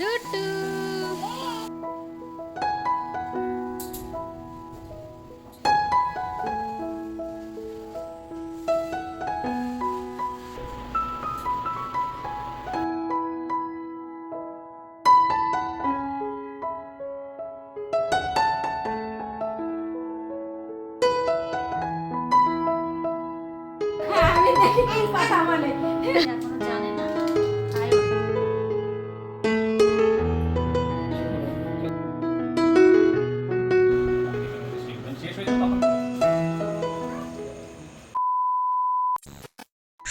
Do do.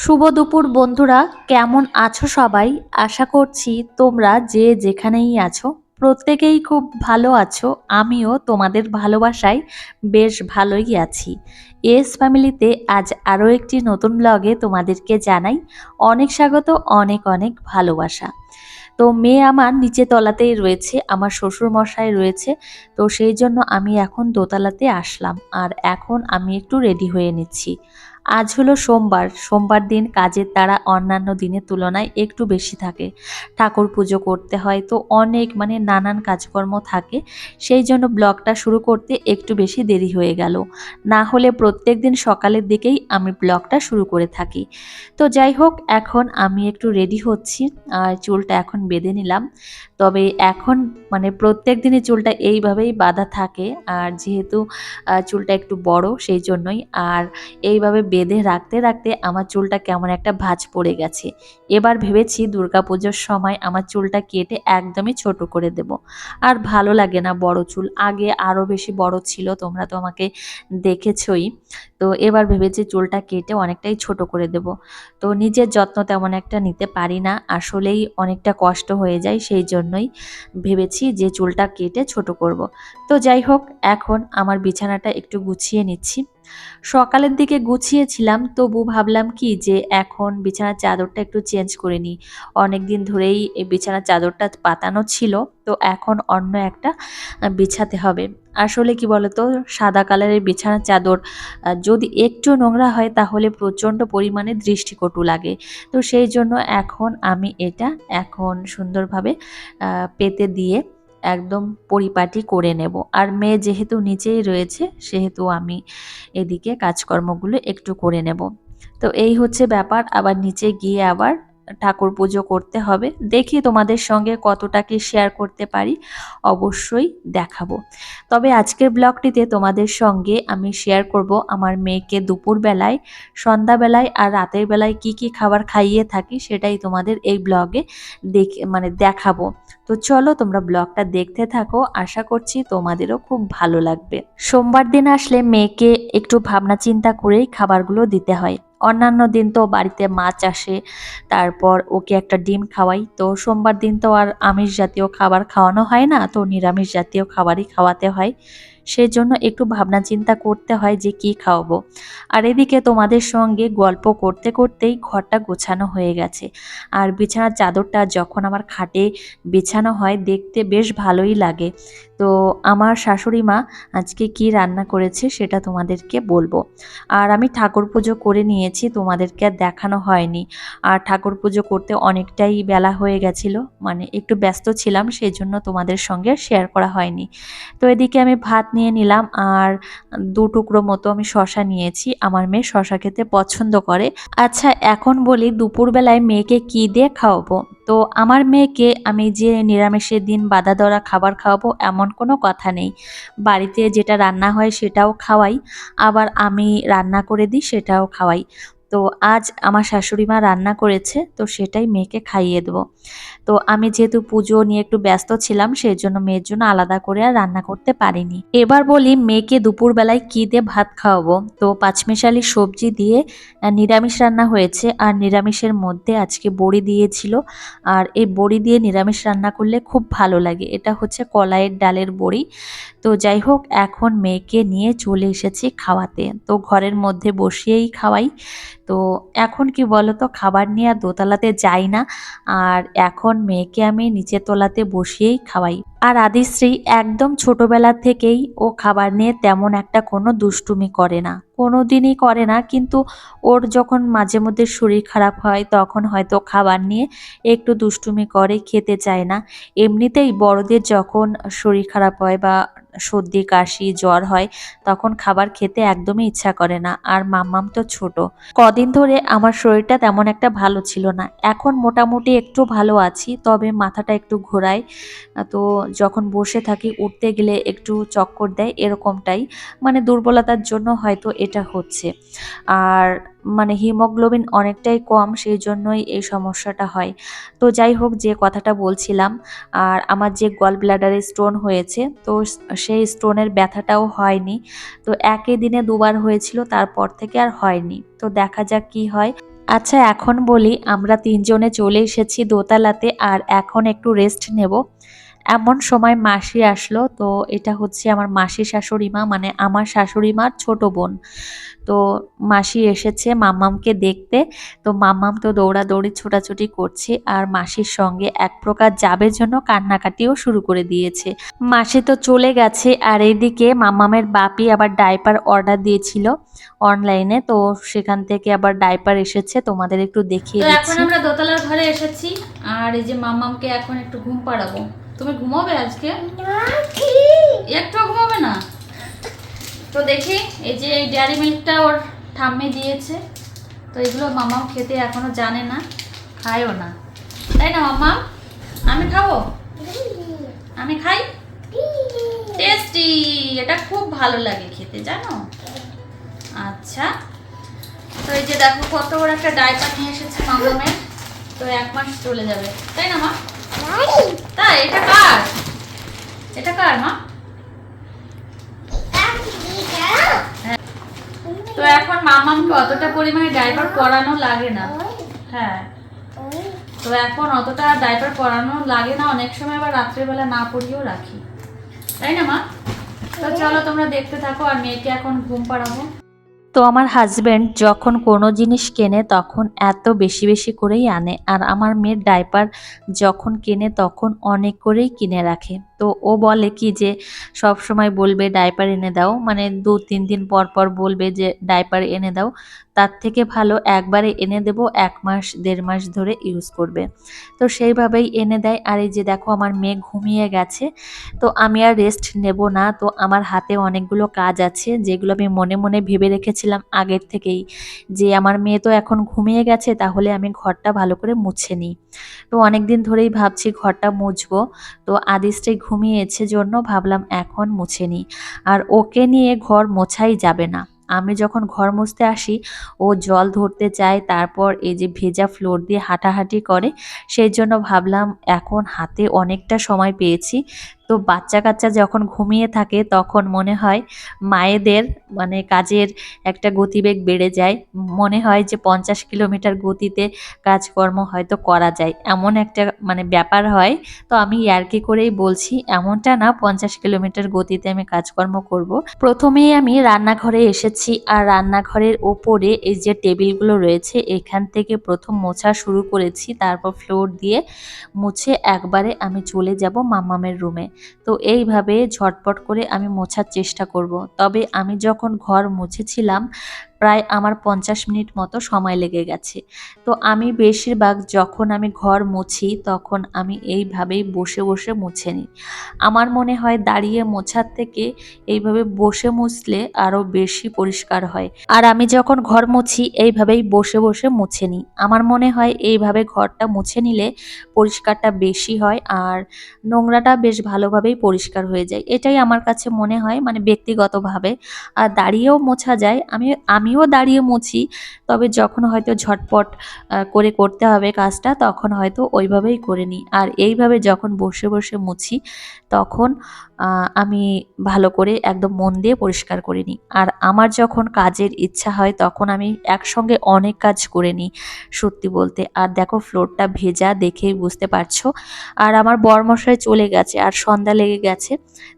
শুভ দুপুর, বন্ধুরা। কেমন আছো সবাই? আশা করছি তোমরা যে যেখানেই আছো, প্রত্যেকেই খুব ভালো আছো। আমিও তোমাদের ভালোবাসায় বেশ ভালোই আছি। এস ফ্যামিলিতে আজ আরও একটি নতুন ব্লগে তোমাদেরকে জানাই অনেক স্বাগত, অনেক অনেক ভালোবাসা। তো মেয়ে আমার নিচে তলাতেই রয়েছে, আমার শ্বশুর মশাই রয়েছে। তো সেই জন্য আমি এখন দোতলাতে আসলাম। আর এখন আমি একটু রেডি হয়ে নিচ্ছি। আজ হলো সোমবার। সোমবার দিন কাজের তারা অন্যান্য দিনের তুলনায় একটু বেশি থাকে। ঠাকুর পুজো করতে হয় তো অনেক মানে নানান কাজকর্ম থাকে। সেই জন্য ব্লগটা শুরু করতে একটু বেশি দেরি হয়ে গেল। না হলে প্রত্যেক দিন সকালের দিকেই আমি ব্লগটা শুরু করে থাকি। তো যাই হোক, এখন আমি একটু রেডি হচ্ছি। আর চুলটা এখন বেঁধে নিলাম। তবে এখন মানে প্রত্যেক দিনই চুলটা এইভাবেই বাঁধা থাকে। আর যেহেতু চুলটা একটু বড় সেই জন্যই। আর এইভাবে বেঁধে রাখতে রাখতে আমার চুলটা কেমন একটা ভাঁজ পড়ে গেছে। এবার ভেবেছি দুর্গাপুজোর সময় আমার চুলটা কেটে একদমই ছোট করে দেব। আর ভালো লাগে না বড় চুল। আগে আরও বেশি বড় ছিল, তোমরা তো আমাকে দেখেছই। তো এবার ভেবেছি চুলটা কেটে অনেকটাই ছোট করে দেব। তো নিজের যত্ন তেমন একটা নিতে পারি না। আসলেই অনেকটা কষ্ট হয়ে যায় সেই জন্যই ভেবেছি যে চুলটা কেটে ছোট করব। তো যাই হোক, এখন আমার বিছানাটা একটু গুছিয়ে নিচ্ছি। সকালের দিকে গুছিয়েছিলাম, তবু ভাবলাম কি যে এখন বিছানার চাদরটা একটু চেঞ্জ করে নিই। অনেক দিন ধরেই এই বিছানার চাদরটা পাতানো ছিল, তো এখন অন্য একটা বিছাতে হবে। আসলে কি বলতো, সাদা কালারের বিছানার চাদর যদি একটু নোংরা হয় তাহলে প্রচণ্ড পরিমাণে দৃষ্টিকটু লাগে। তো সেই জন্য এখন আমি এটা এখন সুন্দরভাবে পেতে দিয়ে একদম পরিপাটি করে নেব। আর মেয়ে যেহেতু নিচেই রয়েছে, সেহেতু আমি এদিকে কাজকর্মগুলো একটু করে নেব। তো এই হচ্ছে ব্যাপার। আবার নিচে গিয়ে আবার ঠাকুর পুজো করতে হবে। দেখি তোমাদের সঙ্গে কতটা কি শেয়ার করতে পারি। অবশ্যই দেখাবো। তবে আজকের ব্লগটিতে তোমাদের সঙ্গে আমি শেয়ার করব আমার মেয়েকে দুপুরবেলায়, সন্ধ্যাবেলায় আর রাতের বেলায় কি কি খাবার খাইয়ে থাকি সেটাই তোমাদের এই ব্লগে দেখে মানে দেখাবো। তো চলো তোমরা ব্লগটা দেখতে থাকো। আশা করছি তোমাদেরও খুব ভালো লাগবে। সোমবার দিন আসলে মেয়েকে একটু ভাবনা চিন্তা করেই খাবারগুলো দিতে হয়। অন্যান্য দিন তো বাড়িতে মাছ আসে, তারপর ওকে একটা ডিম খাওয়াই। তো সোমবার দিন তো আর আমিষ জাতীয় খাবার খাওয়ানো হয় না, তো নিরামিষ জাতীয় খাবারই খাওয়াতে হয়। সেই জন্য একটু ভাবনা চিন্তা করতে হয় যে কি খাওয়াবো। আর এদিকে তোমাদের সঙ্গে গল্প করতে করতেই ঘরটা গোছানো হয়ে গেছে। আর বিছানার চাদরটা যখন আমার খাটে বিছানো হয়, দেখতে বেশ ভালোই লাগে। তো আমার শাশুড়ি মা আজকে কি রান্না করেছে সেটা তোমাদেরকে বলব। আর আমি ঠাকুর পুজো করে নিয়েছি, তোমাদেরকে আর দেখানো হয়নি। আর ঠাকুর পুজো করতে অনেকটাই বেলা হয়ে গেছিল মানে একটু ব্যস্ত ছিলাম সেই জন্য তোমাদের সঙ্গে শেয়ার করা হয়নি। তো এদিকে আমি ভাত নিয়ে নিলাম আর দু টুকরো মতো আমি শশা নিয়েছি। আমার মেয়ে শশা খেতে পছন্দ করে। আচ্ছা এখন বলি দুপুরবেলায় মেয়েকে কি দিয়ে খাওয়াবো? তো আমার মেয়েকে আমি যে নিরামিষের দিন বাধা ধরা খাবার খাওয়াবো এমন কোনো কথা নেই। বাড়িতে যেটা রান্না হয় সেটাও খাওয়াই। আবার আমি রান্না করে দিই সেটাও খাওয়াই। তো আজ আমার শাশুড়ি মা রান্না করেছে, তো সেটাই মেয়েকে খাইয়ে দেবো। তো আমি যেহেতু পুজো নিয়ে একটু ব্যস্ত ছিলাম, সেই জন্য মেয়ের জন্য আলাদা করে আর রান্না করতে পারিনি। এবার বলি মেয়েকে দুপুরবেলায় কী দিয়ে ভাত খাওয়াবো? তো পাঁচমিশালি সবজি দিয়ে নিরামিষ রান্না হয়েছে, আর নিরামিষের মধ্যে আজকে বড়ি দিয়েছিল। আর এই বড়ি দিয়ে নিরামিষ রান্না করলে খুব ভালো লাগে। এটা হচ্ছে কলাইয়ের ডালের বড়ি। তো যাই হোক, এখন মেয়েকে নিয়ে চলে এসেছি খাওয়াতে। তো ঘরের মধ্যে বসিয়েই খাওয়াই। তো এখন কি বলো তো খাবার নিয়ে আর দোতলাতে যাই না। আর এখন মেয়েকে আমি নিচের তলাতে বসিয়েই খাওয়াই। আর আদিশ্রী একদম ছোটবেলা থেকেই ও খাবার নিয়ে তেমন একটা কোনো দুষ্টুমি করে না। কোনো দিনই করে না, কিন্তু ওর যখন মাঝে মধ্যে শরীর খারাপ হয়, তখন হয়তো খাবার নিয়ে একটু দুষ্টুমি করে, খেতে চায় না। এমনিতেই বড়দের যখন শরীর খারাপ হয় বা সর্দি, কাশি, জ্বর হয়, তখন খাবার খেতে একদমই ইচ্ছা করে না, আর মাম্মাম তো ছোট। কদিন ধরে আমার শরীরটা তেমন একটা ভালো ছিল না। এখন মোটামুটি একটু ভালো আছি, তবে মাথাটা একটু ঘোরায়। তো যখন বসে থাকি, উঠতে গেলে একটু চক্কর দেয়, এরকমটাই। মানে দুর্বলতার জন্য হয়তো এটা হচ্ছে। আর মানে হিমোগ্লোবিন অনেকটাই কম সেই জন্যই এই সমস্যাটা হয়। তো যাই হোক, যে কথাটা বলছিলাম, আর আমার যে গল ব্লাডারে স্টোন হয়েছে, তো সেই স্টোনের ব্যথাটাও হয়নি। তো একই দিনে দুবার হয়েছিল, তারপর থেকে আর হয়নি। তো দেখা যাক কি হয়। আচ্ছা এখন বলি, আমরা তিনজনে চলে এসেছি দোতলাতে, আর এখন একটু রেস্ট নেব। এমন সময় মাসি আসলো তো এটা হচ্ছে আমার মাসি শাশুড়ি মা মানে আমার শাশুড়ি মার ছোট বোন। তো মাসি এসেছে মাম্মামকে দেখতে তো মাম্মাম তো দৌড়াদৌড়ি ছোটাছুটি করছে আর মাসির সঙ্গে এক প্রকার যাবের জন্য কান্নাকাটিও শুরু করে দিয়েছে। মাসি তো চলে গেছে আর এইদিকে মাম্মামের বাপি আবার ডাইপার অর্ডার দিয়েছিল অনলাইনে তো সেখান থেকে আবার ডাইপার এসেছে তোমাদের একটু দেখিয়ে এখন আমরা দোতলার ঘরে এসেছি আর এই যে মামামকে এখন একটু ঘুম পাড়াবো। তুমি ঘুমাবে আজকে? একটু ঘুমাবে না? তো দেখি এই যে এই ডেয়ারি মিল্কটা ওর ঠাম্মি দিয়েছে। তো এগুলো মামাম খেতে এখনও জানে না খায়ও না। তাই না মামা আমি খাব? আমি খাই? টেস্টি! এটা খুব ভালো লাগে খেতে জানো? আচ্ছা। তো এই যে দেখো কত বড় একটা ডাইপার নিয়ে এসেছে মামামের। তো এক মাস চলে যাবে। তাই না মা? তাই, এটা তো এখন মামামকে অতটা পরিমাণে ডাইপার পরানো লাগে না। হ্যাঁ। তো এখন অতটা ডাইপার পরানো লাগে না, অনেক সময় আবার রাত্রেবেলা না পরিয়েও রাখি। তাই না, মা? তো চলো তোমরা দেখতে থাকো, আর মেয়েকে এখন ঘুম পাড়াবো। তো আমার হাজব্যান্ড যখন কোনো জিনিস কেনে তখন এত বেশি বেশি করেই আনে। আর আমার মেয়ের ডাইপার যখন কেনে তখন অনেক করেই কিনে রাখে। তো ও বলে কি যে, সব সময় বলবে ডাইপার এনে দাও। মানে দু, তিন দিন পর পর বলবে যে ডাইপার এনে দাও। তার থেকে ভালো একবারে এনে দেব, এক মাস, দেড় মাস ধরে ইউজ করবে। তো সেইভাবেই এনে দেয়। আর এই যে দেখো, আমার মেয়ে ঘুমিয়ে গেছে। তো আমি আর রেস্ট নেব না। তো আমার হাতে অনেকগুলো কাজ আছে, যেগুলো আমি মনে মনে ভেবে রেখেছিলাম আগের থেকেই। যে আমার মেয়ে তো এখন ঘুমিয়ে গেছে, তাহলে আমি ঘরটা ভালো করে মুছে নিই। তো অনেক দিন ধরেই ভাবছি ঘরটা মুছবো। তো আদিষ্টে ঘুমিয়েছে জন্য ভাবলাম এখন মুছে নিই। আর ওকে নিয়ে ঘর মোছাই যাবে না। আমি যখন ঘর মুছতে আসি, ও জল ধরতে চায়, তারপর এই যে ভেজা ফ্লোর দিয়ে হাঁটাহাঁটি করে, সেই জন্য ভাবলাম এখন হাতে অনেকটা সময় পেয়েছি। তো বাচ্চা কাচ্চা যখন ঘুমিয়ে থাকে, তখন মনে হয় মায়েদের মানে কাজের একটা গতিবেগ বেড়ে যায়। মনে হয় যে পঞ্চাশ কিলোমিটার গতিতে কাজকর্ম হয়তো করা যায়। এমন একটা মানে ব্যাপার হয়। তো আমি ইয়ার্কি করেই বলছি, এমনটা না পঞ্চাশ কিলোমিটার গতিতে আমি কাজকর্ম করব। প্রথমেই আমি রান্নাঘরে এসেছি আর রান্নাঘরের ওপরে এই যে টেবিলগুলো রয়েছে, এখান থেকে প্রথম মোছা শুরু করেছি। তারপর ফ্লোর দিয়ে মুছে একবারে আমি চলে যাব মাম্মামের রুমে। তো এইভাবে ঝটপট করে আমি মোছার চেষ্টা করব। তবে আমি যখন ঘর মুছেছিলাম প্রায় আমার পঞ্চাশ মিনিট মতো সময় লেগে গেছে। তো আমি বেশিরভাগ যখন আমি ঘর মুছি, তখন আমি এইভাবেই বসে বসে মুছে নিই। আমার মনে হয় দাঁড়িয়ে মোছার থেকে এইভাবে বসে মুছলে আরও বেশি পরিষ্কার হয়। আর আমি যখন ঘর মুছি, এইভাবেই বসে বসে মুছে নিই। আমার মনে হয় এইভাবে ঘরটা মুছে নিলে পরিষ্কারটা বেশি হয় আর নোংরাটা বেশ ভালোভাবেই পরিষ্কার হয়ে যায়। এটাই আমার কাছে মনে হয় মানে ব্যক্তিগতভাবে। আর দাঁড়িয়েও মোছা যায়। আমি আমিও দাঁড়িয়ে মুছি, তবে যখন হয়তো ঝটপট করে করতে হবে কাজটা, তখন হয়তো ওইভাবেই করে নিই। আর এইভাবে যখন বসে বসে মুছি, তখন আমি ভালো করে একদম মন দিয়ে পরিষ্কার করে নিই। আর আমার যখন কাজের ইচ্ছা হয় তখন আমি একসঙ্গে অনেক কাজ করে নিই, সত্যি বলতে। আর দেখো ফ্লোরটা ভেজা দেখেই বুঝতে পারছ। আর আমার বরমশাই চলে গেছে আর সন্ধ্যা লেগে গেছে।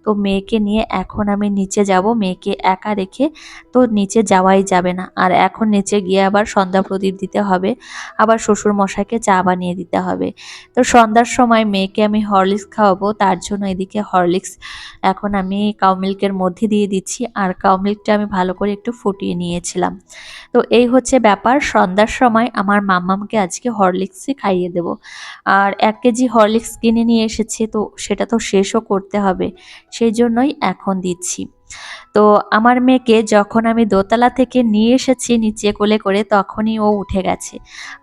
তো মেয়েকে নিয়ে এখন আমি নিচে যাব। মেয়েকে একা রেখে তো নিচে যাওয়াই যাবে না। আর এখন নিচে গিয়ে আবার সন্ধ্যা প্রদীপ দিতে হবে। আবার শ্বশুর মশাইকে চা বানিয়ে দিতে হবে। তো সন্ধ্যার সময় মেয়েকে আমি হরলিক্স খাওয়াবো। তার জন্য এদিকে হরলিক্স এখন আমি কাউ মিল্কের মধ্যে দিয়ে দিচ্ছি, আর কাউ মিল্কটা আমি ভালো করে একটু ফুটিয়ে নিয়েছিলাম। তো এই হচ্ছে ব্যাপার, সন্ধ্যার সময় আমার মাম্মামকে আজকে হরলিক্সই খাইয়ে দেব। আর এক কেজি হরলিক্স কিনে নিয়ে এসেছে, তো সেটা তো শেষও করতে হবে, সেই জন্যই এখন দিচ্ছি। তো আমার মেয়েকে যখন আমি দোতলা থেকে নিয়ে এসেছি নিচে কোলে করে তখনই ও উঠে গেছে।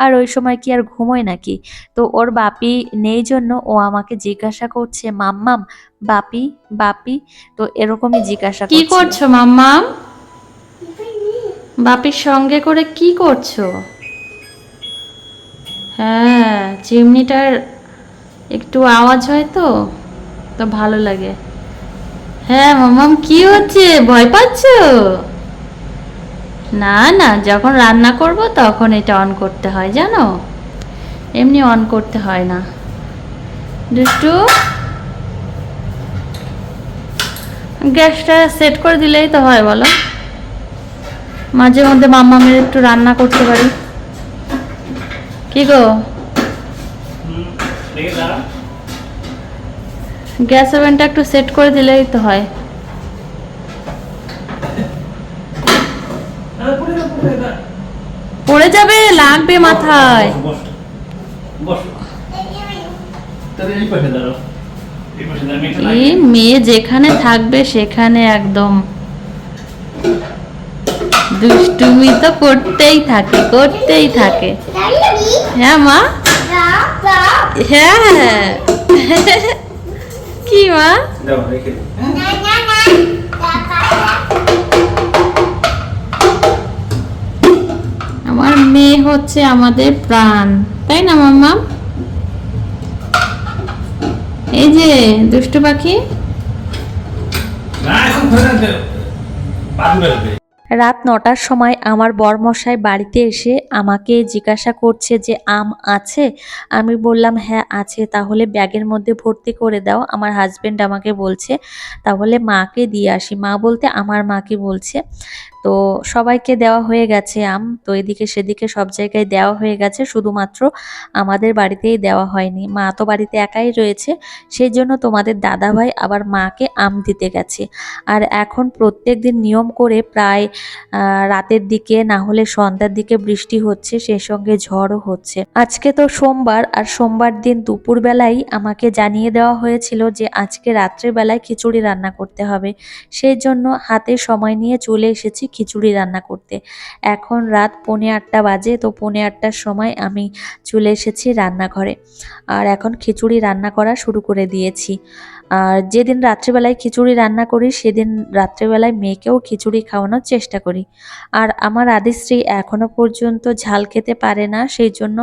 আর ওই সময় কি আর ঘুমোয় নাকি? তো ওর বাপি নেই জন্য ও আমাকে জিজ্ঞাসা করছে মাম্মাম বাপি বাপি? তো এরকমই জিজ্ঞাসা কি করছ। মাম্মাম? বাপির সঙ্গে করে কি করছ? হ্যাঁ চিমনিটার একটু আওয়াজ হয় তো তো ভালো লাগে। হ্যাঁ মাম্মাম কি হচ্ছে? ভয় পাচ্ছ? না না, যখন রান্না করব তখন এটা অন করতে হয়, জানো? এমনি অন করতে হয় না। দুষ্টু? গ্যাসটা সেট করে দিলেই তো হয়, বলো। মাঝে মধ্যে মাম্মামের একটু রান্না করতে পারি। কি গো? গ্যাস ওভেনটা একটু সেট করে দিলেই তো হয়। পড়ে যাবে লাগবে মাথায়। এই মেয়ে যেখানে থাকবে সেখানে একদম। দুষ্টুমি তো করতেই থাকে করতেই থাকে। হ্যাঁ মা? হ্যাঁ। কি মা? আমার মেয়ে হচ্ছে আমাদের প্রাণ। তাই না মাম্মা? এই যে দুষ্টু পাখি। রাত নটার সময় আমার বরমশাই বাড়িতে এসে আমাকে জিজ্ঞাসা করছে যে, আম আছে? আমি বললাম হ্যাঁ আছে। তাহলে ব্যাগের মধ্যে ভর্তি করে দাও। আমার হাজব্যান্ড আমাকে বলছে, তাহলে মাকে দিয়ে আসি। মা বলতে আমার মাকে বলছে তো সবাইকে দেওয়া হয়ে গেছে আম। তো এদিকে সেদিকে সব জায়গায় দেওয়া হয়ে গেছে, শুধুমাত্র আমাদের বাড়িতেই দেওয়া হয়নি। মা তো বাড়িতে একাই রয়েছে সেই জন্য তোমাদের দাদাভাই আবার মাকে আম দিতে গেছে। আর এখন প্রত্যেক দিন নিয়ম করে প্রায় রাতের দিকে না হলে সন্ধ্যার দিকে বৃষ্টি হচ্ছে, সেই সঙ্গে ঝড়ও হচ্ছে। আজকে তো সোমবার, আর সোমবার দিন দুপুরবেলাই আমাকে জানিয়ে দেওয়া হয়েছিল যে আজকে রাত্রেবেলায় খিচুড়ি রান্না করতে হবে। সেই জন্য হাতে সময় নিয়ে চলে এসেছি খিচুড়ি রান্না করতে। এখন রাত পৌনে আটটা বাজে, তো পৌনে আটটার সময় আমি চলে এসেছি রান্নাঘরে। আর এখন খিচুড়ি রান্না করা শুরু করে দিয়েছি। আর যেদিন রাত্রেবেলায় খিচুড়ি রান্না করি, সেদিন রাত্রেবেলায় মেয়েকেও খিচুড়ি খাওয়ানোর চেষ্টা করি। আর আমার আদিশ্রী এখনও পর্যন্ত ঝাল খেতে পারে না, সেই জন্য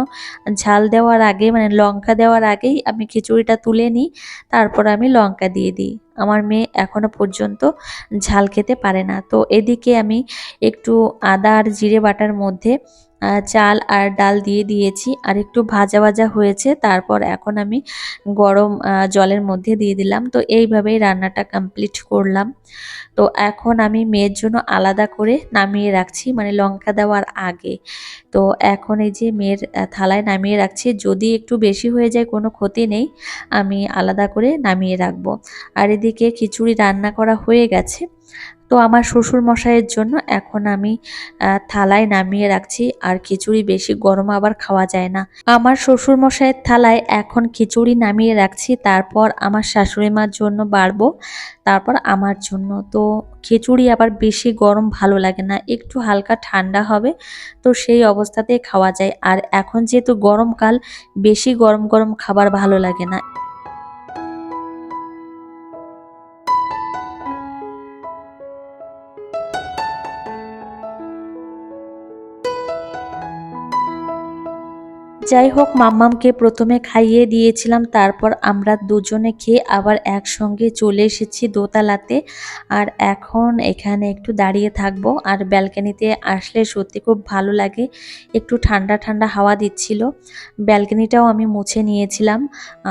ঝাল দেওয়ার আগে মানে লঙ্কা দেওয়ার আগেই আমি খিচুড়িটা তুলে নিই, তারপর আমি লঙ্কা দিয়ে দিই। আমার মেয়ে এখনও পর্যন্ত ঝাল খেতে পারে না। তো এদিকে আমি একটু আদা আর জিরে বাটার মধ্যে চাল আর ডাল দিয়ে দিয়েছি। আর একটু ভাজা ভাজা হয়েছে, তারপর এখন আমি গরম জলের মধ্যে দিয়ে দিলাম। তো এইভাবেই রান্নাটা কমপ্লিট করলাম। তো এখন আমি মেয়ের জন্য আলাদা করে নামিয়ে রাখছি মানে লঙ্কা দেওয়ার আগে। তো এখন এই যে মেয়ের থালায় নামিয়ে রাখছি, যদি একটু বেশি হয়ে যায়, কোনো ক্ষতি নেই, আমি আলাদা করে নামিয়ে রাখব। আর এদিকে খিচুড়ি রান্না করা হয়ে গেছে। তো আমার শ্বশুর মশাইয়ের জন্য এখন আমি থালায় নামিয়ে রাখছি। আর খিচুড়ি বেশি গরম আবার খাওয়া যায় না। আমার শ্বশুর মশাইয়ের থালায় এখন খিচুড়ি নামিয়ে রাখছি। তারপর আমার শাশুড়ি মার জন্য বাড়বো। তারপর আমার জন্য। তো খিচুড়ি আবার বেশি গরম ভালো লাগে না। একটু হালকা ঠান্ডা হবে। তো সেই অবস্থাতেই খাওয়া যায়। আর এখন যেহেতু গরমকাল, বেশি গরম গরম খাবার ভালো লাগে না। যাই হোক মাম্মামকে প্রথমে খাইয়ে দিয়েছিলাম, তারপর আমরা দুজনে খেয়ে আবার একসঙ্গে চলে এসেছি দোতলাতে। আর এখন এখানে একটু দাঁড়িয়ে থাকব, আর ব্যালকানিতে আসলে সত্যি খুব ভালো লাগে, একটু ঠান্ডা ঠান্ডা হাওয়া দিচ্ছিল। ব্যালকানিটাও আমি মুছে নিয়েছিলাম,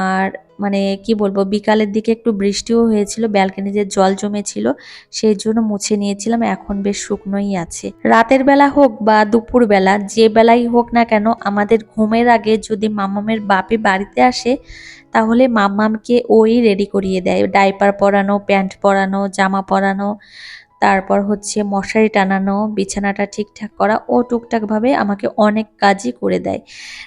আর মানে কি বলব, বিকালের দিকে একটু বৃষ্টিও হয়েছিল ব্যালকনিতে জল জমেছিল সেই জন্য মুছে নিয়েছিলাম, এখন বেশ শুকনোই আছে। রাতের বেলা হোক বা দুপুর বেলা, যে বেলাই হোক না কেন, আমাদের ঘুমের আগে যদি মামামের বাপে বাড়িতে আসে, তাহলে মাম্মামকে ওই রেডি করিয়ে দেয়। ডাইপার পরানো প্যান্ট পরানো, জামা পরানো তারপর হচ্ছে মশারি টানানো, বিছানাটা ঠিকঠাক করা, ও টুকটাকভাবে আমাকে অনেক কাজই করে দেয়।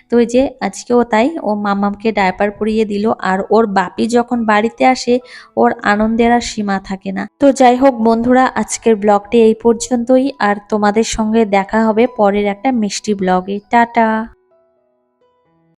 তো ওই যে আজকেও তাই, ও মামামকে ডায়পার পরিয়ে দিল আর ওর বাপি যখন বাড়িতে আসে, ওর আনন্দের আর সীমা থাকে না। তো যাই হোক বন্ধুরা, আজকের ব্লগটি এই পর্যন্তই। আর তোমাদের সঙ্গে দেখা হবে পরের একটা মিষ্টি ব্লগে। টাটা!